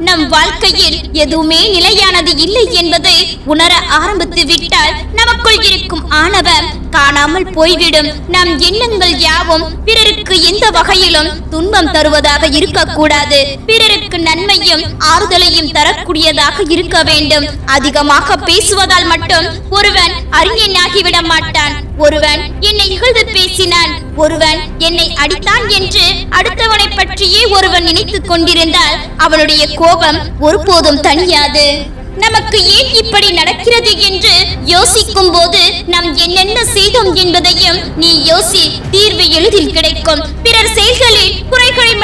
நம் வாழ்க்கையில் எதுவுமே நிலையானது இல்லை என்பதை உணர ஆரம்பித்து விட்டால் நமக்குள் இருக்கும் ஆணவம் காணாமல் போய்விடும். நம் எண்ணங்கள் யாவும் பிறருக்கு எந்த வகையிலும் துன்பம் தருவதாக இருக்கக்கூடாது. பிறருக்கு நன்மையும் ஆறுதலையும் தரக்கூடியதாக இருக்க வேண்டும். அதிகமாக பேசுவதால் மட்டும் ஒருவன் அறிஞனாகிவிட மாட்டான். ஒருவன் என்னை இகழ்ந்து பேசினான் ஒருவன் என்னை அடித்தான் என்று அடுத்தவனை பற்றியே ஒருவன் நினைத்துக் கொண்டிருந்தால் அவனுடைய கோபம் ஒருபோதும் தனியாது நமக்கு ஏன் இப்படி நடக்கிறது என்று யோசிக்கும் போது நாம் என்னென்ன செய்தோம் என்பதையும் நீ யோசி தீர்வு எளிதில் கிடைக்கும். பிறர் செயல்களில் குறைகளை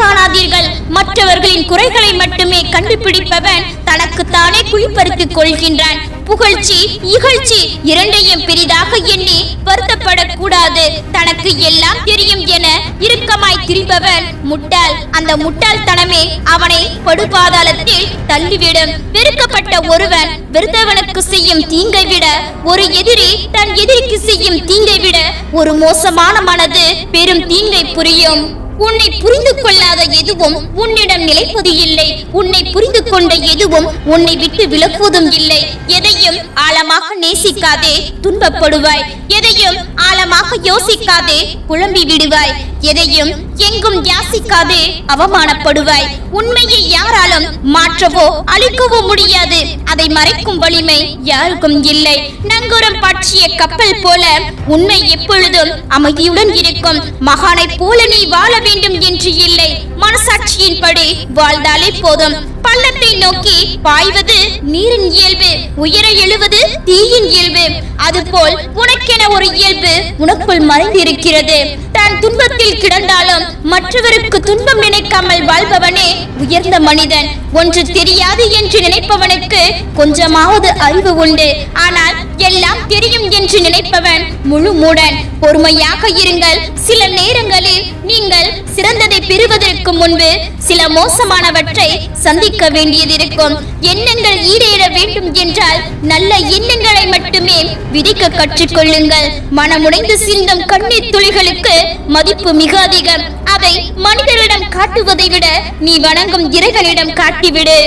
காணாதீர்கள். மற்றவர்களின் குறைகளை மட்டுமே கண்டுபிடிப்பவன் தனக்குத்தானே குழிப்பறித்துக் கொள்கின்றான். புகழ்ச்சி இகழ்ச்சி இரண்டையும் பெரிதாக எண்ணி வருத்தப்படக்கூடாது. தனக்கு எல்லாம் தெரியும் என இறுக்கமாய் திரிபவன் முட்டாள். அந்த முட்டாள்தனமே அவனை படுபாதாளத்தில் தள்ளிவிடும். வெறுக்கப்பட்ட ஒருவன் வெறுத்தவனுக்கு செய்யும் தீங்கை விட ஒரு எதிரி தன் எதிரிக்கு செய்யும் தீங்கை விட ஒரு மோசமான மனது பெரும் தீங்கை புரியும். உன்னை புரிந்து கொள்ளாத எதுவும் உன்னிடம் நிலைப்பது இல்லை. உன்னை புரிந்து கொண்ட எதுவும் உன்னை விட்டு விலக்குவதும் இல்லை. எதையும் ஆழமாக நேசிக்காதே துன்பப்படுவாய். எதையும் ஆழமாக யோசிக்காதே குழம்பி விடுவாய் எதையும் எங்கும் யாசிக்காது அவமானப்படுவாய். உண்மையை யாராலும் மாற்றவோ அழிக்கவோ முடியாது. அதை மறைக்கும் வலிமை யாருக்கும் இல்லை. நங்கூரம் பற்றிய கப்பல் போல உண்மை எப்பொழுதும் அமைதியுடன் இருக்கும். மகானை போல நீ வாழ வேண்டும் என்று இல்லை. மனசாட்சியின்படி வாழ்ந்தாலே போதும். பள்ளத்தை நோக்கி பாய்வது நீரின் இயல்பு உயர எழுவது தீயின் இயல்பு. அதுபோல் உனக்கென ஒரு இயல்பு உனக்குள் மறைந்திருக்கிறது. தான் துன்பத்தில் கிடந்தாலும் மற்றவருக்கு துன்பம் நினைக்காமல் வாழ்பவனே உயர்ந்த மனிதன். ஒன்று தெரியாது என்று நினைப்பவனுக்கு கொஞ்சமாவது அறிவு உண்டு. ஆனால் எல்லாம் தெரியும் என்று நினைப்பவன் முழு மூடன் பொறுமையாக இருங்கள். சில நேரங்களில் நீங்கள் சிறந்ததை பெறுவதற்கு முன்பு சில மோசமானவற்றை சந்திக்க வேண்டியதிருக்கும். எண்ணங்கள் ஈடேற வேண்டும் என்றால் நல்ல எண்ணங்களை மட்டுமே விதிக்க கற்றுக்கொள்ளுங்கள். மனமுடைந்து சிந்தும் கண்ணீர் துளிகளுக்கு மதிப்பு மிக அதிகம். அதை மனிதரிடம் காட்டுவதை விட நீ வணங்கும் இறைவனிடம் காட்டிவிடு.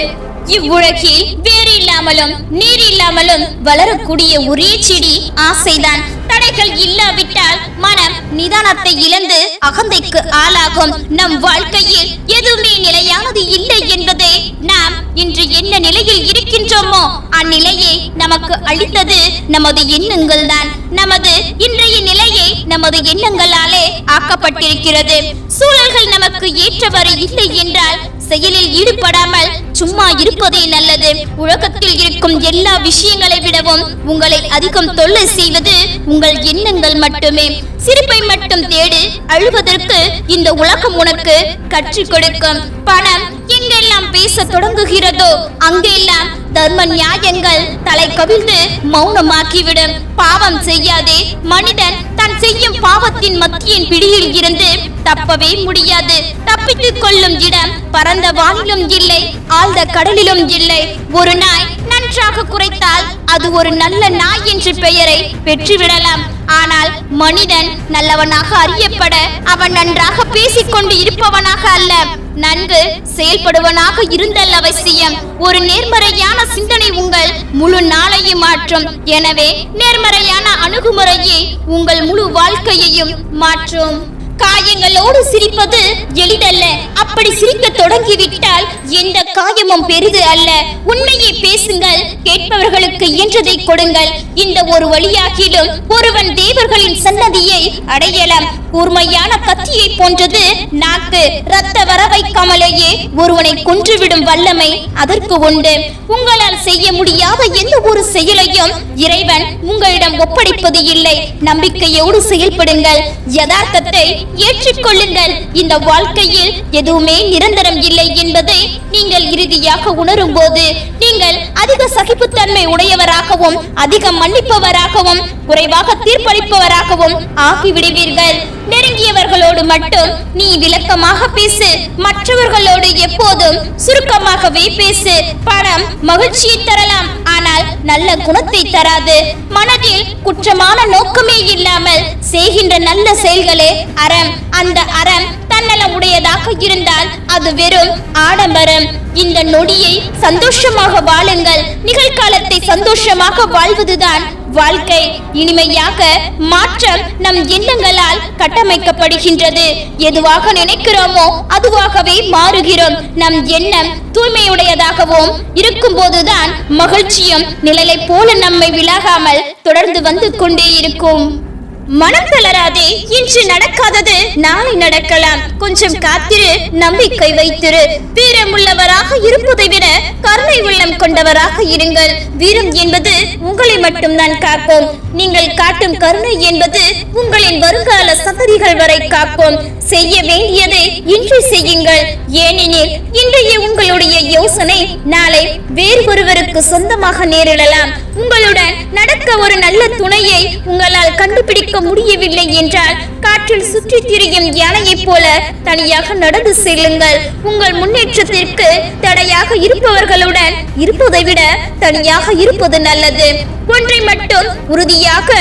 இவ்வுலகில் வேறு இல்லாமலும் நீர் இல்லாமலும் வளரக்கூடிய ஒரே செடி ஆசைதான். தடைகள் இல்லாவிட்டால் மனம் நிதானத்தை இழந்து அகந்தைக்கு ஆளாகும். நம் வாழ்க்கையில் எதுவுமே நிலையானது இல்லை என்பதே நாம் இன்று என்ன நிலையில் இருக்கின்றோமோ அந்நிலையை நமக்கு அளித்தது நமது எண்ணங்கள் தான். நமது இன்றைய நிலையை நமது எண்ணங்களாலே ஆக்கப்பட்டிருக்கிறது. சூழல்கள் நமக்கு ஏற்றவரை இல்லை என்றால் செயலில் ஈடுபடாமல் சும்மா இருப்பதே நல்லது. உலகத்தில் இருக்கும் எல்லா விஷயங்களை விடவும் உங்களை அதிகம் தொல்லை செய்வது உங்கள் எண்ணங்கள் மட்டுமே. சிரிப்பை மட்டும் தேடு அழுவதற்கு இந்த உலகம் உனக்கு கற்றுக் கொடுக்கும். பணம் எங்கெல்லாம் பேச தொடங்குகிறதோ அங்கெல்லாம் தர்ம நியாயங்கள் தலை கவிழ்ந்து மௌனமாக்கிவிடும். பாவம் செய்யாதே மனிதன் தான் செய்யும் பாவத்தின் மத்தியின் பிடியில் இருந்து தப்பவே முடியாது. தப்பித்துக் கொள்ளும் இடம் பரந்த வானிலும் இல்லை ஆழ்ந்த கடலிலும் இல்லை. ஒரு நாய் நன்றாக குறைத்தால் அது ஒரு நல்ல நாய் என்ற பெயரை பெற்றுவிடலாம். ஆனால் மனிதன் நல்லவனாக அறியப்பட அவன் நன்றாக பேசிக்கொண்டு இருப்பவனாக அல்ல. நன்கு செயல்படுவனாக இருந்தல் அவசியம். ஒரு நேர்மறையான சிந்தனை உங்கள் முழு நாளையும் மாற்றும். எனவே நேர்மறையான அணுகுமுறையே உங்கள் முழு வாழ்க்கையையும் மாற்றும். காயங்களோடு சிரிப்பது எளிதல்ல. அப்படி சிரிக்க தொடங்கிவிட்டால் எந்த காயமும் பெரிது அல்ல. உண்மையை பேசுங்கள் கேட்பவர்களுக்கு இயன்றதை கொடுங்கள். இந்த ஒரு வழியாகிலும் ஒருவன் தேவர்களின் சன்னதியை அடையலாம். கூர்மையான கத்தியை போன்றது நாக்கு. ரத்த வர வைக்காமலேயே ஒருவனை கொன்றுவிடும் வல்லமை அதற்கு உண்டு. உங்களால் செய்ய முடியாத எந்த ஒரு செயலையும் இறைவன் உங்களிடம் ஒப்படைப்பது இல்லை. நம்பிக்கையோடு செயல்படுங்கள். யதார்த்தத்தை ஏற்றுக்கொள்ளுங்கள். இந்த வாழ்க்கையில் எதுவுமே நிரந்தரம் இல்லை என்பதை நீங்கள் இறுதியாக உணரும் போது நீங்கள் அதிக சகிப்புத்தன்மை உடையவராகவும் அதிக மன்னிப்பவராகவும் குறைவாக தீர்ப்பளிப்பவராகவும் ஆகிவிடுவீர்கள். நெருங்கியவர்களோடு மட்டும் நீ விளக்கமாக பேசு. மற்றவர்களோடு எப்போதும் சுருக்கமாகவே பேசு. பணம் மகிழ்ச்சியை தரலாம். ஆனால் நல்ல குணத்தை தராது. மனதில் குற்றமான நோக்கமே இல்லாமல் செய்கின்ற நல்ல செயல்களே அறம். அந்த அறம் தன்னலம் உடையதாக இருந்தால் அது வெறும் ஆடம்பரம். இந்த நொடியை சந்தோஷமாக வாழுங்கள். நிகழ்காலத்தை சந்தோஷமாக வாழ்வதுதான் வாழ்க்கை இனிமையாக மாற்றம் நம் எண்ணங்களால் கட்டமைக்கப்படுகின்றது. எதுவாக நினைக்கிறோமோ அதுவாகவே மாறுகிறோம். நம் எண்ணம் தூய்மையுடையதாகவும் இருக்கும்போதுதான் மகிழ்ச்சியும் நிழலை போல நம்மை விலகாமல் தொடர்ந்து வந்து கொண்டே இருக்கும். மனம் தளராதே இன்று நடக்காதது நாளை நடக்கலாம். கொஞ்சம் காத்திரு நம்பிக்கை வைத்திரு. வீரமுள்ளவராக இருப்பதை விட கருணை உள்ளம் கொண்டவராக இருங்கள். வீரம் என்பது உங்களை மட்டும்தான் காக்கும். நீங்கள் காட்டும் கருணை என்பது உங்களின் வருங்கால சந்ததிகள் வரை காக்கும். செய்ய வேண்டியதை இன்று செய்யுங்கள். யோசனை நாளை வேறு ஒருவருக்கு சொந்தமாக நேரிடலாம். உங்களுடன் நடக்க ஒரு நல்ல துணையை உங்களால் கண்டுபிடிக்க முடியவில்லை என்றால் காற்றில் சுற்றி திரியும் யானையைப் போல தனியாக நடந்து செல்லுங்கள். உங்கள் முன்னேற்றத்திற்கு தடையாக இருப்பவர்களுடன் இருப்பதை விட தனியாக இருப்பது நல்லது. ஒன்றை மட்டும் உறுதியாக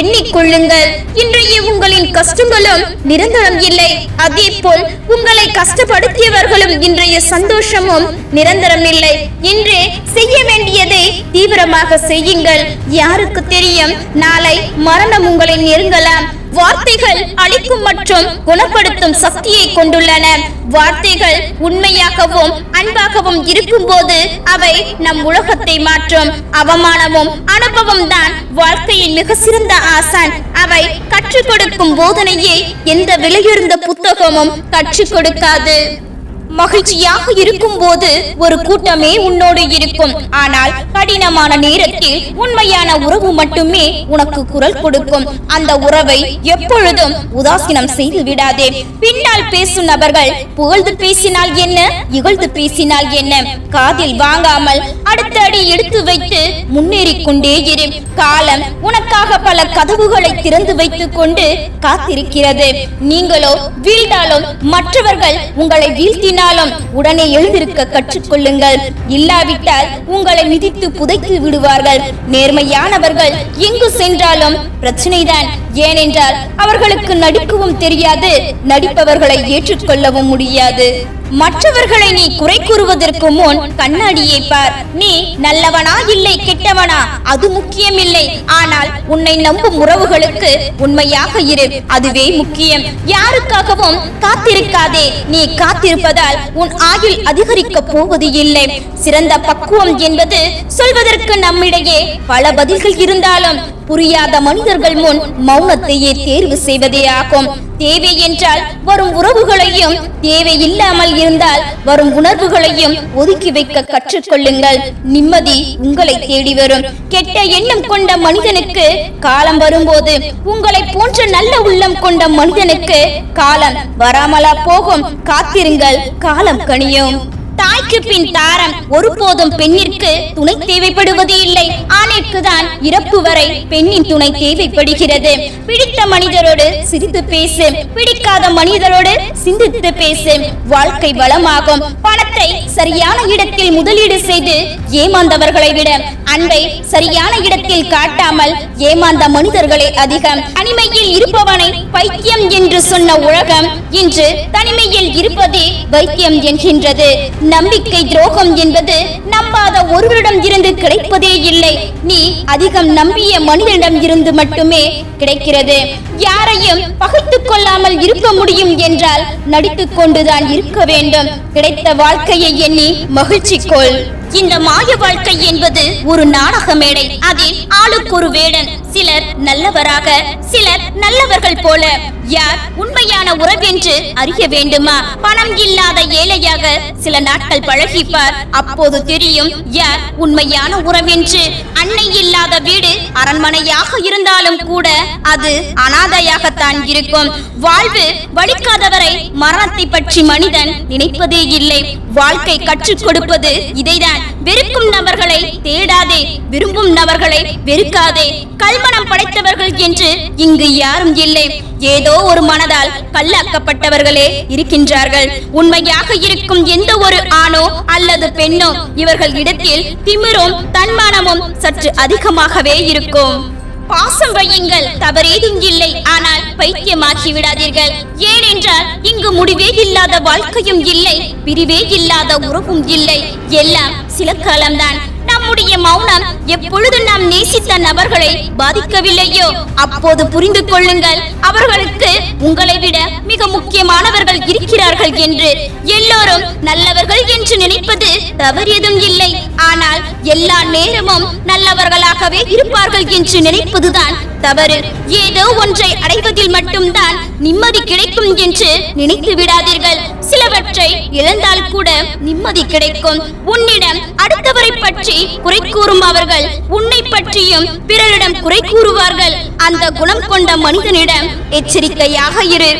எண்ணிக்கொள்ளுங்கள். இன்றைய உங்களின் கஷ்டங்களும் நிரந்தரம் இல்லை. அதே போல் உங்களை கஷ்டப்படுத்தியவர்களும் இன்றைய சந்தோஷமும் நிரந்தரம் இல்லை இன்று செய்ய வேண்டியதை தீவிரமாக செய்யுங்கள். யாருக்கு தெரியும்? நாளை மரணம் உங்களை நெருங்கலாம். வார்த்தைகள் அழிக்கும் மற்றும் குணப்படுத்தும் சக்தியை கொண்டுள்ளன. வார்த்தைகள் உண்மையாகவும் அன்பாகவும் இருக்கும்போது அவை நம் உலகத்தை மாற்றும். அவமானமும் அனுபவம் தான் வாழ்க்கையின் மிக சிறந்த ஆசான். அவை கற்றுக் கொடுக்கும் போதனையை எந்த விலையுறந்த புத்தகமும் கற்றுக் கொடுக்காது. மகிழ்ச்சியாக இருக்கும் போது ஒரு கூட்டமே உன்னோடு இருக்கும். ஆனால் கடினமான நேரத்தில் உண்மையான உறவு மட்டுமே உனக்கு குரல் கொடுக்கும். அந்த உறவை எப்பொழுதும் உதாசீனம் செய்து விடாதே. பின்னால் பேசும் நபர்கள் புகழ்ந்து பேசினால் என்ன இகழ்ந்து பேசினால் என்ன? காதில் வாங்காமல் அடுத்த அடி எடுத்து வைத்து முன்னேறிக் கொண்டே இரு. காலம் உனக்காக பல கதவுகளை திறந்து வைத்துக் கொண்டு காத்திருக்கிறது. நீங்களோ வீழ்ந்தாலும் மற்றவர்கள் உங்களை வீழ்த்தினால் வீழ்த்தினாலும் உடனே எழுந்திருக்க கற்றுக்கொள்ளுங்கள். இல்லாவிட்டால் உங்களை மிதித்து புதைத்து விடுவார்கள். நேர்மையானவர்கள் எங்கு சென்றாலும் பிரச்சனைதான். ஏனென்றால் அவர்களுக்கு நடிக்கவும் தெரியாது நடிப்பவர்களை ஏற்றுக்கொள்ளவும் முடியாது. மற்றவர்களை நீ குறை கூறுவதற்கு முன் கண்ணாடியை பார். நீ நல்லவனா? இல்லை கெட்டவனா? அது முக்கியமில்லை. ஆனால் உன்னை நம்பும் உறவுகளுக்கு உண்மையாக இரு. அதுவே முக்கியம். யாருக்காகவும் காத்திருக்காதே. நீ காத்திருப்பதால் உன் ஆயுள் அதிகரிக்க போவது இல்லை. சிறந்த பக்குவம் என்பது சொல்வதற்கு நம்மிடையே பல பதில்கள் இருந்தாலும் புரியாத மனிதர்கள் முன் மௌனத்தையே தேர்வு செய்வதே ஆகும். தேவை என்றால் வரும் உறவுகளையும் தேவை இல்லாமல் இருந்தால் வரும் உணர்வுகளையும் ஒதுக்கி வைக்க கற்றுக்கொள்ளுங்கள். நிம்மதி உங்களை தேடி வரும். கெட்ட எண்ணம் கொண்ட மனிதனுக்கு காலம் வரும்போது உங்களை போன்ற நல்ல உள்ளம் கொண்ட மனிதனுக்கு காலம் வராமலா போகும். காத்திருங்கள் காலம் கனியும். தாய்க்கு பின் தாரம் ஒருபோதும் பெண்ணிற்கு துணை தேவைப்படுவது இல்லை. ஆணிற்கு தான் இறப்பு வரை பெண்ணின் துணை தேவைப்படுகிறது. பிடித்த மனிதரோடு சிரித்து பேசு பிடிக்காத மனிதரோடு சிந்தித்து பேசு. வாழ்க்கை வளமாகும். பணத்தை சரியான இடத்தில் முதலீடு செய்து ஏமாந்தவர்களை விட அன்பை சரியான இடத்தில் காட்டாமல் ஏமாந்த மனிதர்களே அதிகம். தனிமையில் இருப்பவனை பைத்தியம் என்று சொன்ன உலகம் இன்று தனிமையில் இருப்பதே வைத்தியம் என்கின்றது. நம்பிக்கை துரோகம் என்பது நம்பாத ஒருவரிடம் இருந்து கிடைப்பதே இல்லை. நீ அதிகம் நம்பிய மனிதனிடம் இருந்து மட்டுமே கிடைக்கிறது. யாரையும் பகைத்துக் கொள்ளாமல் இருக்க முடியும் என்றால் நடித்துக் கொண்டுதான் இருக்க வேண்டும். கிடைத்த வாழ்க்கையை எண்ணி மகிழ்ச்சி கொள். இந்த மாய வாழ்க்கை என்பது ஒரு நாடக மேடை. அதில் ஆளுக்கு ஒரு வேடன் சிலர் நல்லவராக சிலர் நல்லவர்கள் போல. யார் உண்மையான உறவென்று அறிய வேண்டுமா? பணம் இல்லாத ஏழையாக சில நாட்கள் பழகிப்பார். அப்போது தெரியும் யார் உண்மையான உறவென்று அன்னை இல்லாத வீடு அரண்மனையாக இருந்தாலும் கூட அது அனாதையாகத்தான் இருக்கும். வாழ்வு வலிக்காதவரை மரணத்தை பற்றி மனிதன் நினைப்பதே இல்லை. வாழ்க்கை கற்றுக் கொடுப்பது இதைதான். வெறுக்கும் நபர்களை தேடாதே. விரும்பும் நபர்களை வெறுக்காதே. கல்மனம் படைத்தவர்கள் என்று இங்கு யாரும் இல்லை. ஏதோ ஒரு மனதால் கல்லாக்கப்பட்டவர்களே இருக்கின்றார்கள். உண்மையாக இருக்கும் எந்த ஒரு ஆணோ அல்லது பெண்ணோ இவர்கள் இடத்தில் திமிரும் தன்மானமும் சற்று அதிகமாகவே இருக்கும். பாசம் வையுங்கள். தவறேதும் இல்லை. ஆனால் பைத்தியமாகி விடாதீர்கள் ஏனென்றால் இங்கு முடிவே இல்லாத வாழ்க்கையும் இல்லை பிரிவே இல்லாத உறவும் இல்லை. எல்லாம் சில காலம்தான். நம்முடைய மௌனம் எப்பொழுது நாம் நேசித்த நபர்களை பாதிக்கவில்லையோ? அப்போது புரிந்து கொள்ளுங்கள் அவர்களுக்கு உங்களை விட மிக முக்கியமானவர்கள் இருக்கிறார்கள் என்று. எல்லோரும் நல்லவர்கள் என்று நினைப்பது தவறியதும் இல்லை. ஆனால் எல்லா நேரமும் நல்லவர்களாகவே இருப்பார்கள் என்று நினைப்பதுதான் தவறு. ஏதோ ஒன்றை அடைவதில் மட்டும்தான் நிம்மதி கிடைக்கும் என்று நினைத்து விடாதீர்கள். சிலவற்றை இழந்தால் கூட நிம்மதி கிடைக்கும். உன்னிடம் அடுத்தவரை பற்றி குறை கூறும் அவர்கள் உன்னை பற்றியும் பிறரிடம் குறை கூறுவார்கள். அந்த குணம் கொண்ட மனிதனிடம் எச்சரிக்கையாக இரு.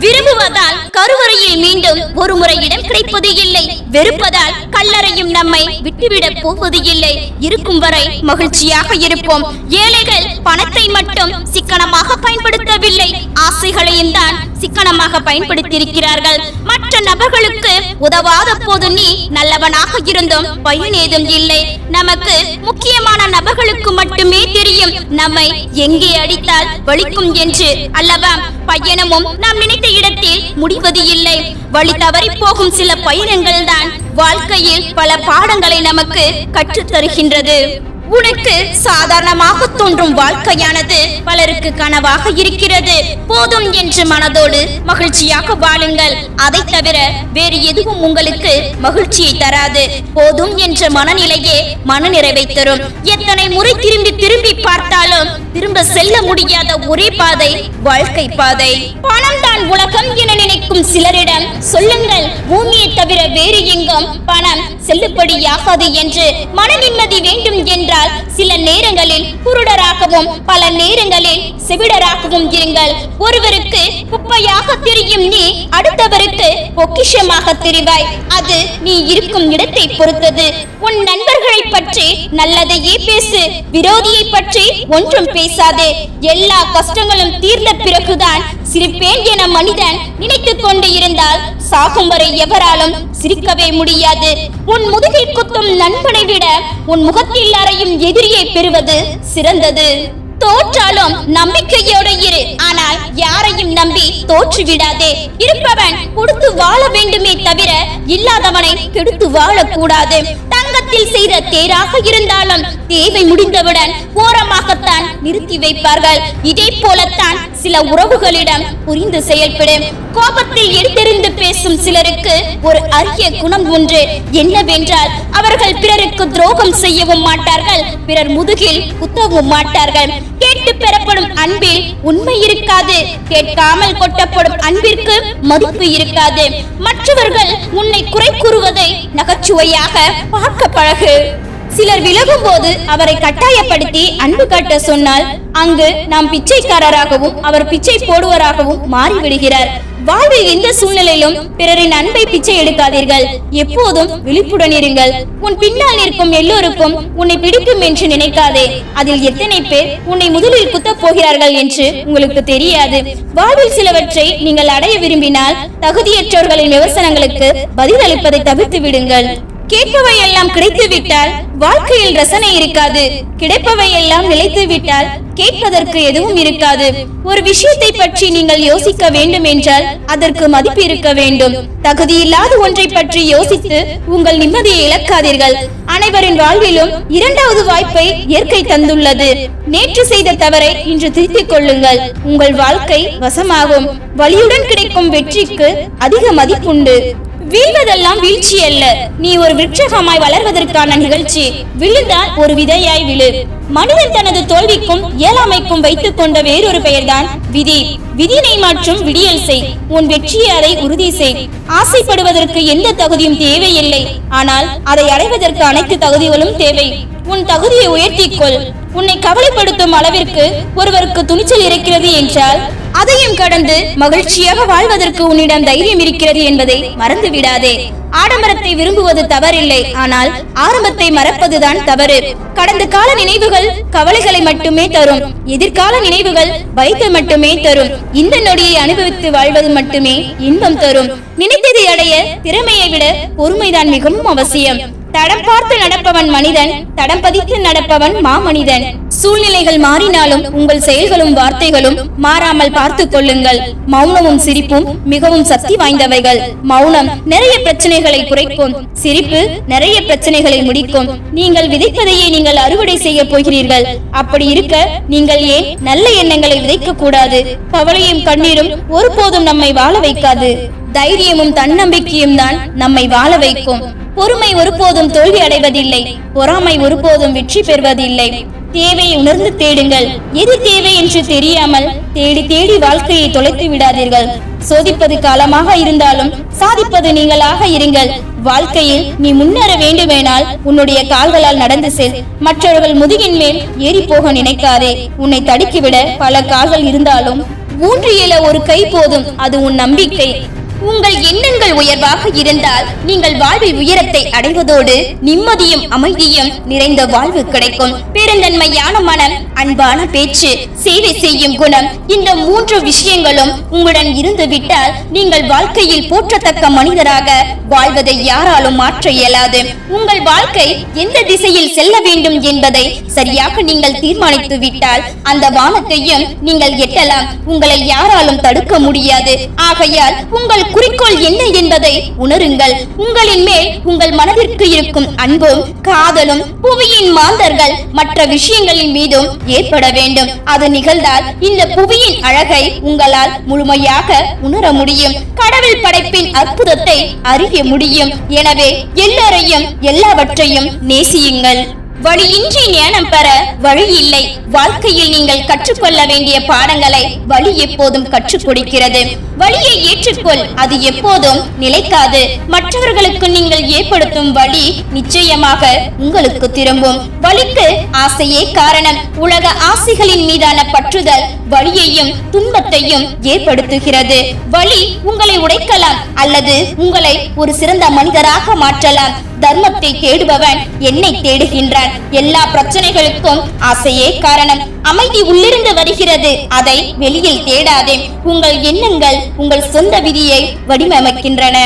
விரும்புவதால் கருவறையில் மீண்டும் ஒரு முறை இடம் கிடைப்பது இல்லை. வெறுப்பதால் கல்லறை நம்மை விட்டுவிடப் போவது இல்லை இருக்கும் வரை மகிழ்ச்சியாக இருப்போம். ஏழைகள் பணத்தை மட்டும் சிக்கனமாக பயன்படுத்தவில்லை. ஆசைகளையும் தான் சிக்கனமாக பயன்படுத்தியிருக்கிறார்கள். மற்ற நபர்களுக்கு உதவாத போது நீ நல்லவனாக இருந்தும் பயன் ஏதும் இல்லை. நமக்கு முக்கியமான நபர்களுக்கு மட்டுமே தெரியும். நம்மை எங்கே அடித்தால் வலிக்கும் என்று. அல்லவா பயணமும் நாம் நினைத்த இடத்தில் முடிவது இல்லை. வழி தவறி போகும் சில பயணங்கள் தான் வாழ்க்கையில் பல பாடங்களை நமக்கு கற்றுத் தருகின்றது உனக்கு சாதாரணமாக தோன்றும் வாழ்க்கையானது பலருக்கு கனவாக இருக்கிறது. போதும் என்று மனதோடு மகிழ்ச்சியாக வாழுங்கள். அதை தவிர வேறு எதுவும் உங்களுக்கு மகிழ்ச்சியை தராது. போதும் என்ற மனநிலையே மனநிறைவை தரும். எத்தனை முறை திரும்பி திரும்பி பார்த்தாலும் திரும்ப செல்ல முடியாத ஒரே பாதை வாழ்க்கை பாதை. பணம் தான் உலகம் என நினைக்கும் சிலரிடம் சொல்லுங்கள் பூமியை தவிர வேறு எங்கும் பணம் செல்லுபடியாகாது என்று மன நிம்மதி வேண்டும் என்றால் சில நேரங்களில் குருடராகவும் பல நேரங்களில் செவிடராகவும் இருங்கள். ஒருவருக்கு குப்பையாக தெரியும் நீ அடுத்தவருக்கு பொக்கிஷமாக தெரிவாய். அது நீ இருக்கும் இடத்தை பொறுத்தது. உன் நண்பர்களை பற்றி நல்லதையே பேசு விரோதியை பற்றி ஒன்றும் பேசாதே. எல்லா கஷ்டங்களும் தீர்ந்த பிறகுதான் சிரிப்பேன் என மனிதன் நினைத்துக் கொண்டு இருந்தால் சாகும் வரை எவராலும் சிரிக்கவே முடியாது. உன் முதுகில் குத்தும் நண்பனை விட உன் முகத்தில் அறையும் எதிரியை பெறுவது சிறந்தது. தோற்றாலும் நம்பிக்கையோடு இரு. ஆனால் யாரையும் நம்பி தோற்று விடாதே இருப்பவன் கொடுத்து வாழ வேண்டுமே தவிர இல்லாதவனை கெடுத்து வாழக்கூடாது. தங்கத்தில் செய்த தேராக இருந்தாலும் தேவை முடிந்தவுடன் ஓரமாகத்தான் நிறுத்தி வைப்பார்கள். இதே போலத்தான் சில உறவுகளிடம் புரிந்து செயல்படும் கோபத்தில் எடுத்தெறிந்து பேசும் சிலருக்கு ஒரு அரிய குணம் ஒன்று. என்னவென்றால் அவர்கள் பிறருக்கு துரோகம் செய்யவும் மாட்டார்கள் பிறர் முதுகில் குத்தவும் மாட்டார்கள். கேட்டு பெறப்படும் அன்பில் உண்மை இருக்காது. கேட்காமல் கொட்டப்படும் அன்பிற்கு மதிப்பு இருக்காது. மற்றவர்கள் உன்னை குறை கூறுவதை நகைச்சுவையாக பார்க்க பழகு. சிலர் விலகும் போது அவரை கட்டாயப்படுத்தி அன்பு காட்ட சொன்னால் அங்கு நாம் பிச்சைக்காரராகவும் அவர் பிச்சை போடுவராகவும் மாறிவிடுகிறார். வாழ்வில் எந்த சூழ்நிலையிலும் பிறரின் அன்பை பிச்சை எடுக்காதீர்கள். எப்போதும் விழிப்புடன் இருங்கள். உன் பின்னால் நிற்கும் எல்லோருக்கும் உன்னை பிடிக்கும் என்று நினைக்காதே. அதில் எத்தனை பேர் உன்னை முதலில் குத்தப் போகிறார்கள் என்று உங்களுக்கு தெரியாது. வாழ்வில் சிலவற்றை நீங்கள் அடைய விரும்பினால் தகுதியற்றவர்களின் விமர்சனங்களுக்கு பதிலளிப்பதை தவிர்த்து விடுங்கள். கேட்பவை எல்லாம் கிடைத்து விட்டால் வாழ்க்கையில் ரசனை இருக்காது. கிடைப்பவை எல்லாம் நிலைத்து விட்டால் கேட்பதற்கு எதுவும் இருக்காது. ஒரு விஷயத்தை பற்றி நீங்கள் யோசிக்க வேண்டும் என்றால் அதற்கு மதிப்பு இருக்க வேண்டும். தகுதியில்லாத ஒன்றை பற்றி யோசித்து உங்கள் நிம்மதியை இழக்காதீர்கள். அனைவரின் வாழ்விலும் இரண்டாவது வாய்ப்பை இயற்கை தந்துள்ளது. நேற்று செய்த தவறை இன்று திருத்திக் கொள்ளுங்கள். உங்கள் வாழ்க்கை வசமாகும். வலியுடன் கிடைக்கும் வெற்றிக்கு அதிக மதிப்புண்டு. வீழ்வதெல்லாம் வீழ்ச்சி அல்ல நீ ஒரு விருட்சகமாய் வளர்வதற்கான நிகழ்ச்சி. விழுந்தால் ஒரு விதையாய் விழு. மனிதன் தனது தோல்விக்கும் இயலாமைக்கும் வைத்துக் கொண்ட வேறொரு பெயர்தான் விதி. விதினை மாற்றும் விடியல் செய். உன் வெற்றியை அதை உறுதி செய். ஆசைப்படுவதற்கு எந்த தகுதியும் தேவையில்லை. ஆனால் அதை அடைவதற்கு அனைத்து தகுதிகளும் தேவை. உன் தகுதியை உயர்த்திக்கொள். உன்னை கவலைப்படுத்தும் அளவிற்கு ஒருவருக்கு துணிச்சல் இருக்கிறது என்றால் அதையும் கடந்து மகிழ்ச்சியாக வாழ்வதற்கு உன்னிடம் தைரியம் இருக்கிறது என்பதை மறந்து விடாதே ஆடம்பரத்தை விரும்புவது தவறில்லை ஆனால் ஆரம்பத்தை மறப்பதுதான் தவறு. கடந்த கால நினைவுகள் கவலைகளை மட்டுமே தரும். எதிர்கால நினைவுகள் பயத்தை மட்டுமே தரும். இந்த நொடியை அனுபவித்து வாழ்வது மட்டுமே இன்பம் தரும். நினைத்ததை அடைய திறமையை விட பொறுமைதான் மிகவும் அவசியம். தடம் பார்த்து நடப்பவன் மனிதன் தடம் பதித்து நடப்பவன் மாமனிதன். சூழ்நிலைகள் மாறினாலும் உங்கள் செயல்களும் வார்த்தைகளும் மாறாமல் பார்த்துக் கொள்ளுங்கள். மௌனமும் சிரிப்பும் மிகவும் சக்தி வாய்ந்தவைகள். மௌனம் நிறைய பிரச்சனைகளை குறைக்கும். சிரிப்பு நிறைய பிரச்சனைகளை முடிக்கும். நீங்கள் விதைப்பதையே நீங்கள் அறுவடை செய்ய போகிறீர்கள். அப்படி இருக்க நீங்கள் ஏன் நல்ல எண்ணங்களை விதைக்க கூடாது கவலையும் கண்ணீரும் ஒருபோதும் நம்மை வாழ வைக்காது. தைரியமும் தன்னம்பிக்கையும் தான் நம்மை வாழ வைக்கும். பொறுமை ஒருபோதும் தோல்வி அடைவதில்லை. பொறாமை ஒருபோதும் வெற்றி பெறுவதில்லை. தேவையை உணர்ந்து தேடுங்கள். எது தேவை என்று தெரியாமல் தேடி தேடி வாழ்க்கையை தொலைத்து விடாதீர்கள். சோதிப்பது காலமாக இருந்தாலும் சாதிப்பது நீங்களாக இருங்கள். வாழ்க்கையில் நீ முன்னேற வேண்டுமேனால் உன்னுடைய கால்களால் நடந்து செல். மற்றவர்கள் முதுகின் மேல் ஏறி போக நினைக்காதே. உன்னை தடுக்கிவிட பல கால்கள் இருந்தாலும் ஊன்றி இல ஒரு கை போதும். அது உன் நம்பிக்கை. உங்கள் எண்ணங்கள் உயர்வாக இருந்தால் நீங்கள் வாழ்வில் உயரத்தை அடைவதோடு நிம்மதியும் அமைதியும் நிறைந்த வாழ்வு கிடைக்கும். பெருந்தன்மையான மனம் அன்பான பேச்சு சேவை செய்யும் குணம் இந்த மூன்று விஷயங்களும் உங்களுடன் இருந்துவிட்டால் நீங்கள் வாழ்க்கையில் போற்றத்தக்க மனிதராக வாழ்வதை யாராலும் மாற்ற இயலாது. உங்கள் வாழ்க்கை எந்த திசையில் செல்ல வேண்டும் என்பதை சரியாக நீங்கள் தீர்மானித்து விட்டால் அந்த வானத்தையும் நீங்கள் எட்டலாம். உங்களை யாராலும் தடுக்க முடியாது. ஆகையால் உங்கள் குறிக்கோள் என்ன என்பதை உணருங்கள். உங்களின் மேல் உங்கள் மனதிற்கு இருக்கும் அன்பும் காதலும் புவியின் மாந்தர்கள் மற்ற விஷயங்களின் மீதும் ஏற்பட வேண்டும். அது நிகழ்ந்தால் இந்த புவியின் அழகை உங்களால் முழுமையாக உணர முடியும். கடவுள் படைப்பின் அற்புதத்தை அறிய முடியும். எனவே எல்லாரையும் எல்லாவற்றையும் நேசியுங்கள். வழியின்றி ஞானம் பெற வழி இல்லை வாழ்க்கையில் நீங்கள் கற்றுக்கொள்ள வேண்டிய பாடங்களை வழி எப்போதும் கற்றுக் கொடுக்கிறது. வழியை ஏற்றுக்கொள் அது எப்போதும் நிலைக்காது. மற்றவர்களுக்கு நீங்கள் ஏற்படுத்தும் வழி நிச்சயமாக உங்களுக்கு திரும்பும். வழிக்கு ஆசையே காரணம். உலக ஆசைகளின் மீதான பற்றுதல் வழியையும் துன்பத்தையும் ஏற்படுத்துகிறது. வழி உங்களை உடைக்கலாம் அல்லது உங்களை ஒரு சிறந்த மனிதராக மாற்றலாம். தர்மத்தை தேடுபவன் என்னை தேடுகின்றான். எல்லா பிரச்சனைகளுக்கும் ஆசையே காரணம். அமைதி உள்ளிருந்து வருகிறது. அதை வெளியில் தேடாதே. உங்கள் எண்ணங்கள் உங்கள் சொந்த விதியை வடிவமைக்கின்றன.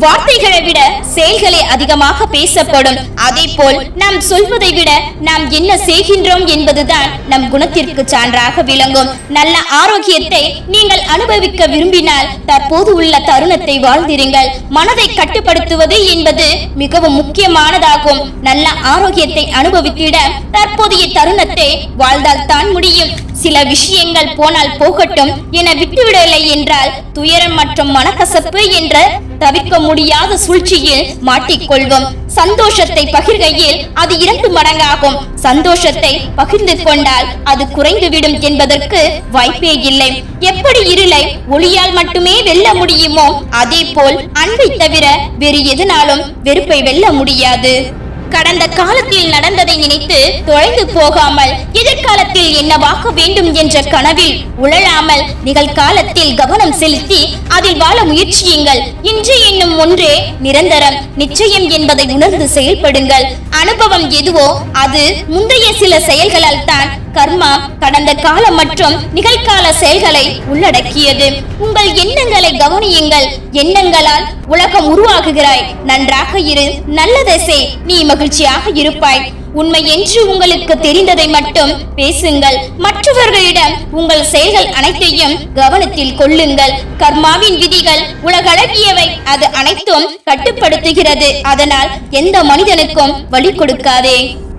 வார்த்தைகளை விட செயல்களே அதிகமாக பேசப்படும். அதே போல் நாம் சொல்வதை விட நாம் என்ன செய்கின்றோம் என்பதுதான் நம் குணத்திற்கு சான்றாக விளங்கும். நல்ல ஆரோக்கியத்தை நீங்கள் அனுபவிக்க விரும்பினால் தற்போது உள்ள தருணத்தை வாழ்ந்திருங்கள். மனதை கட்டுப்படுத்துவது என்பது மிகவும் முக்கியமானதாகும். நல்ல ஆரோக்கியத்தை அனுபவித்திட தற்போதைய தருணத்தை வாழ்ந்தால் தான் முடியும். சில விஷயங்கள் போனால் போகட்டும் என விட்டுவிடவில்லை என்றால் துயரம் மற்றும் மனக்கசப்பு என்ற தவிர்க்க முடியாத சூழ்ச்சியில் மாட்டிக்கொள்வோம். சந்தோஷத்தை பகிர்கையில் அது இரண்டு மடங்காகும். சந்தோஷத்தை பகிர்ந்து கொண்டால் அது குறைந்துவிடும் என்பதற்கு வாய்ப்பே இல்லை. எப்படி இருளை ஒளியால் மட்டுமே வெல்ல முடியுமோ அதே போல் அன்பை தவிர வேறு எதனாலும் வெறுப்பை வெல்ல முடியாது. கடந்த காலத்தில் நடந்ததை நினைத்து தொலைந்து போகாமல் எதிர்காலத்தில் என்னவாக வேண்டும் என்ற கனவில் உழலாமல் நிகழ்காலத்தில் கவனம் செலுத்தி அதில் வாழ முயற்சியுங்கள். இன்று என்னும் ஒன்றே நிரந்தரம். நிச்சயம் என்பதை உணர்ந்து செயல்படுங்கள். அனுபவம் எதுவோ அது முந்தைய சில செயல்களால் தான் கர்மா கடந்த கால மற்றும் நிகழ்கால செயல்களை உள்ளடக்கியது. உங்கள் எண்ணங்களை கவனியுங்கள். எண்ணங்களால் உலகம் உருவாகுகிறாய். நன்றாக இரு. நல்லதை செய். நீ மகிழ்ச்சியாக இருப்பாய். உண்மை என்று உங்களுக்கு தெரிந்ததை மட்டும் பேசுங்கள். மற்றவர்களிடம் உங்கள் செயல்கள் அனைத்தையும் கவனத்தில் கொள்ளுங்கள். கர்மாவின் விதிகள் உலகளவியவை. அது அனைத்தும் கட்டுப்படுத்துகிறது. அதனால் எந்த மனிதனுக்கும் வழி கொடுக்காதே.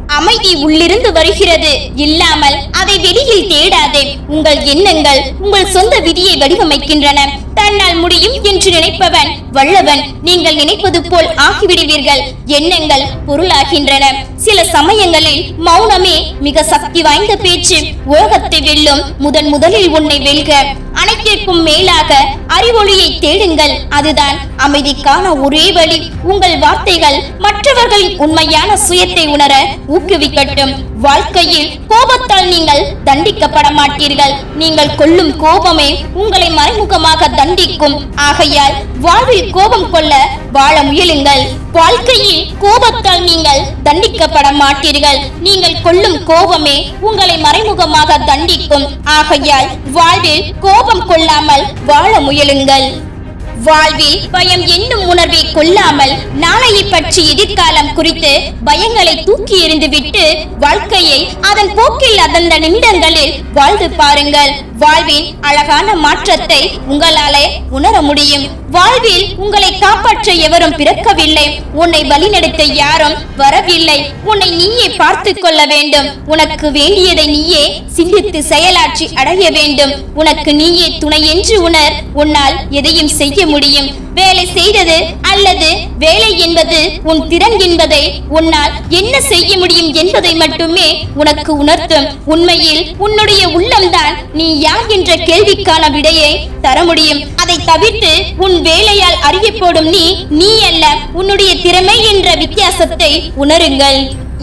அமைதி உள்ளிருந்து வருகிறது. இல்லாமல் அதை வெளியில் தேடாதே. உங்கள் எண்ணங்கள் உங்கள் சொந்த விதியை வடிவமைக்கின்றன. தன்னால் முடியும் என்று நினைப்பவன் வல்லவன். நீங்கள் நினைப்பது போல் ஆகிவிடுவீர்கள். எண்ணங்கள் பொருளாகின்றன. சில சமயங்களில் மௌனமே மிக சக்தி வாய்ந்த பேச்சு. உலகத்தை வெல்லும் முதன் முதலில் உன்னை வெல்க. அனைத்திற்கும் மேலாக அறிவொளியை தேடுங்கள். அதுதான் அமைதிக்கான ஒரே வழி. உங்கள் வார்த்தைகள் மற்றவர்களின் உண்மையான சுயத்தை உணர ஊக்குவிக்கட்டும். வாழ்க்கையில் கோபத்தால் நீங்கள் தண்டிக்கப்பட மாட்டீர்கள் நீங்கள் கொள்ளும் கோபமே உங்களை மறைமுகமாக தண்டிக்கும் ஆகையால் வாழ்வில் கோபம் கொள்ள வாழ முயலுங்கள். வாழ்க்கையில் கோபத்தால் நீங்கள் தண்டிக்கப்பட மாட்டீர்கள். நீங்கள் கொள்ளும் கோபமே உங்களை மறைமுகமாக தண்டிக்கும். ஆகையால் வாழ்வில் கோபம் கொள்ளாமல் வாழ முயலுங்கள். வாழ்வில் பயம் என்னும் உணர்வை கொள்ளாமல் நாளையை பற்றி எதிர்காலம் குறித்து பயங்களை தூக்கி எறிந்துவிட்டு வாழ்க்கையை அதன் போக்கில் அதந்த நிமிடங்களில் வாழ்ந்து பாருங்கள். வாழ்வின் அழகான மாற்றத்தை உங்களாலே உணர முடியும். வாழ்வில் உங்களை காப்பாற்ற எவரும் பிறக்கவில்லை. உன்னை வழிநடத்த யாரும் வரவில்லை. உன்னை நீயே பார்த்து கொள்ள வேண்டும். உனக்கு வேண்டியதை நீயே சிந்தித்து செயலாற்றி அடைய வேண்டும். உனக்கு நீயே துணை என்று உணர். உன்னால் எதையும் செய்ய முடியும். வேலை செய்தது அல்லது வேலை என்பது உன் திறன் என்பதை உன்னால் என்ன செய்ய முடியும் என்பதை மட்டுமே உனக்கு உணர்த்தும். உண்மையில் உன்னுடைய உள்ளம்தான் நீ யார் என்ற கேள்விக்கான விடையை தர முடியும். அதை தவிர்த்து உன் வேலையால் அறியப்படும் நீ நீ அல்ல உன்னுடைய திறமை என்ற வித்தியாசத்தை உணருங்கள்.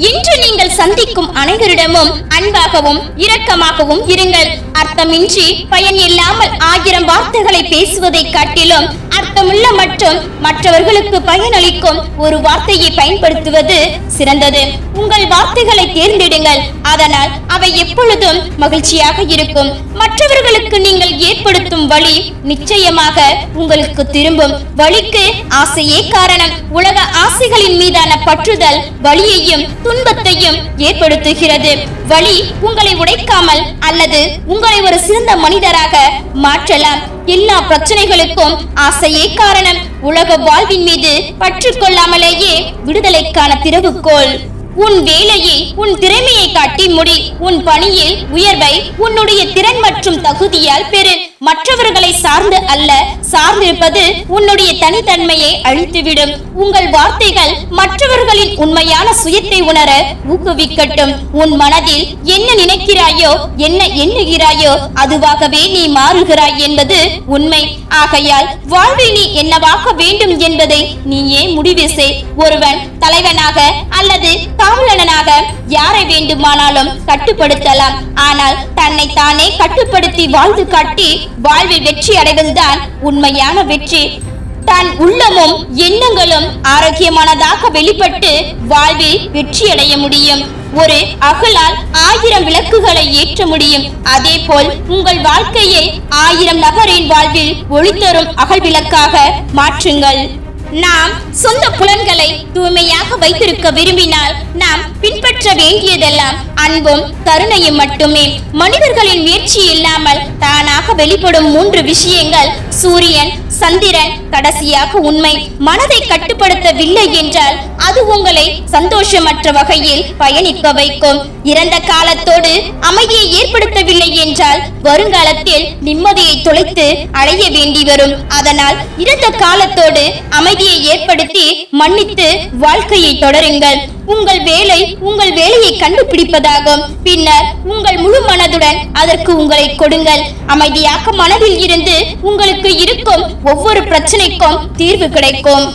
இன்று நீங்கள் சந்திக்கும் அனைவரிடமும் அன்பாகவும் இரக்கமாகவும் இருங்கள். அர்த்தமின்றி பயன் இல்லாமல் ஆயிரம் வார்த்தைகளை பேசுவதை காட்டிலும் அர்த்தமுள்ள மற்றும் மற்றவர்களுக்கு பயனளிக்கும் ஒரு வார்த்தையை பயன்படுத்துவது சிறந்தது. உங்கள் வார்த்தைகளை தேர்ந்தெடுங்கள். அதனால் அவை எப்பொழுதும் மகிழ்ச்சியாக இருக்கும். மற்றவர்களுக்கு நீங்கள் ஏற்படுத்தும் வழி நிச்சயமாக உங்களுக்கு திரும்பும். வழிக்கு ஆசையே காரணம். உலக ஆசைகளின் மீதான பற்றுதல் வழியையும் துன்பத்தையும் ஏற்படுத்துகிறது. வழி உங்களை உடைக்காமல் அல்லது உங்கள் ஒரு சிறந்த மனிதராக மாற்றலாம். எல்லா பிரச்சனைகளுக்கும் ஆசையே காரணம். உலக வாழ்வின் மீது பற்று கொள்ளாமலேயே விடுதலைக்கான திறவுகோல் உன் வேலையை உன் திறமையை காட்டி முடி. உன் பணியில் உயர்வை உன்னுடைய திறன் மற்றும் தகுதியால் பெறு. மற்றவர்களை சார்ந்து அல்ல சார்ந்திருப்பது உன்னுடைய தனித்தன்மையை அழித்துவிடும். உங்கள் வார்த்தைகள் மற்றவர்களின் உண்மையான சுயத்தை உணர ஊக்குவிக்கட்டும். உன் மனதில் என்ன நினைக்கிறாயோ என்ன எண்ணுகிறாயோ அதுவாகவே நீ மாறுகிறாய் என்பது உண்மை. ஆகையால் வாழ்வில் நீ என்னவாக வேண்டும் என்பதை நீயே முடிவு செய். ஒருவன் தலைவனாக அல்லது காவலனாக யாரை வேண்டுமானாலும் கட்டுப்படுத்தலாம். ஆனால் தன்னை தானே கட்டுப்படுத்தி வாழ்ந்து காட்டி வாழ்வில் வெற்றி அடைவதுதான் உண்மையான வெற்றி. தன் உள்ளமும் எண்ணங்களும் ஆரோக்கியமானதாக வெளிப்பட்டு வாழ்வில் வெற்றியடைய முடியும். ஒரு அகலால் ஆயிரம் விளக்குகளை ஏற்ற முடியும். அதே போல் உங்கள் வாழ்க்கையை ஆயிரம் நபரின் வாழ்வில் ஒளி தரும் அகல் விளக்காக மாற்றுங்கள். நாம் சொந்த புலன்களை தூய்மையாக வைத்திருக்க விரும்பினால் நாம் பின்பற்ற வேண்டியதெல்லாம் அன்பும் கருணையும் மட்டுமே. மனிதர்களின் முயற்சி இல்லாமல் தானாக வெளிப்படும் மூன்று விஷயங்கள். சூரியன் சந்திரன் கடைசியாக உண்மை. மனதை கட்டுப்படுத்தவில்லை என்றால் அது உங்களை சந்தோஷமற்ற வகையில் பயணிக்க வைக்கும். இறந்த காலத்தோடு அமைதியை ஏற்படுத்தவில்லை என்றால் வருங்காலத்தில் நிம்மதியை தொலைத்து அடைய வேண்டி வரும். அதனால் இறந்த காலத்தோடு அமைதியை ஏற்படுத்தி மன்னித்து வாழ்க்கையை தொடருங்கள். உங்கள் வேலை உங்கள் வேலையை கண்டுபிடிப்பதாகும். பின்னர் உங்கள் முழு மனதுடன் அதற்கு உங்களை கொடுங்கள். அமைதியாக மனதில் இருந்து உங்களுக்கு இருக்கும் ஒவ்வொரு பிரச்சனைக்கும் தீர்வு கிடைக்கும்.